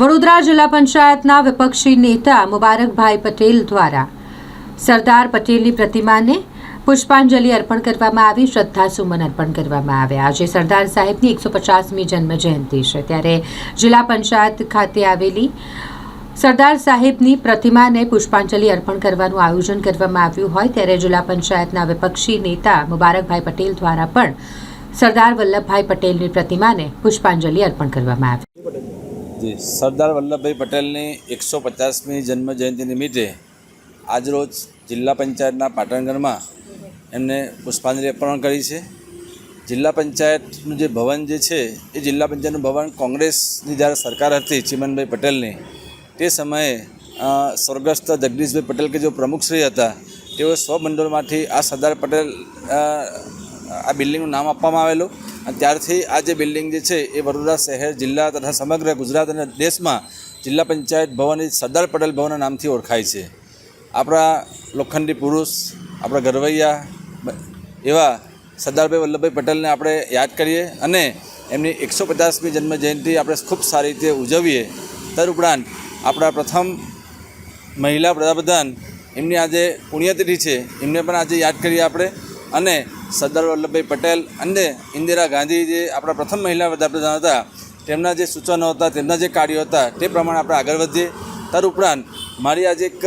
વડોદરા જિલ્લા પંચાયતના વિપક્ષી નેતા મુબારકભાઈ પટેલ દ્વારા સરદાર પટેલની પ્રતિમાને પુષ્પાંજલિ અર્પણ કરવામાં આવી શ્રદ્ધાસુમન અર્પણ કરવામાં આવ્યા. આજે સરદાર સાહેબની એકસો પચાસમી જન્મ જયંતિ છે. ત્યારે જિલ્લા પંચાયત ખાતે આવેલી સરદાર સાહેબની પ્રતિમાને પુષ્પાંજલિ અર્પણ કરવાનું આયોજન કરવામાં આવ્યું હોય, ત્યારે જિલ્લા પંચાયતના વિપક્ષી નેતા મુબારકભાઈ પટેલ દ્વારા પણ સરદાર વલ્લભભાઈ પટેલની પ્રતિમાને પુષ્પાંજલિ અર્પણ કરવામાં આવી. જી. સરદાર વલ્લભભાઈ પટેલની એકસો પચાસમી જન્મ જયંતિ નિમિત્તે આજરોજ જિલ્લા પંચાયતના પાટણગઢમાં એમને પુષ્પાંજલિ અર્પણ કરી છે. જિલ્લા પંચાયતનું જે ભવન જે છે, એ જિલ્લા પંચાયતનું ભવન કોંગ્રેસની જ્યારે સરકાર હતી ચિમનભાઈ પટેલની, તે સમયે સ્વર્ગસ્થ જગદીશભાઈ પટેલ કે જે પ્રમુખશ્રી હતા તેઓ સ્વમંડળમાંથી આ સરદાર પટેલ આ બિલ્ડિંગનું નામ આપવામાં આવેલું. ત્યારથી આ જે બિલ્ડિંગ જે છે એ વડોદરા શહેર, જિલ્લા તથા સમગ્ર ગુજરાત અને દેશમાં જિલ્લા પંચાયત ભવન સરદાર પટેલ ભવનના નામથી ઓળખાય છે. આપણા લોખંડી પુરુષ, આપણા ગરવૈયા એવા સરદારભાઈ વલ્લભભાઈ પટેલને આપણે યાદ કરીએ અને એમની એકસો પચાસમી જન્મ જયંતિ આપણે ખૂબ સારી રીતે ઉજવીએ. તદ ઉપરાંત આપણા પ્રથમ મહિલા વડાપ્રધાન એમની આજે પુણ્યતિથિ છે. એમને પણ આજે યાદ કરીએ આપણે. અને સરદાર વલ્લભભાઈ પટેલ અને ઇન્દિરા ગાંધી જે આપણા પ્રથમ મહિલા વડાપ્રધાન હતા. તેમના જે સૂચનો હતા, તેમના જે કાર્યો હતા, તે પ્રમાણે આપણે આગળ વધીએ. તદ ઉપરાંત મારી આજે એક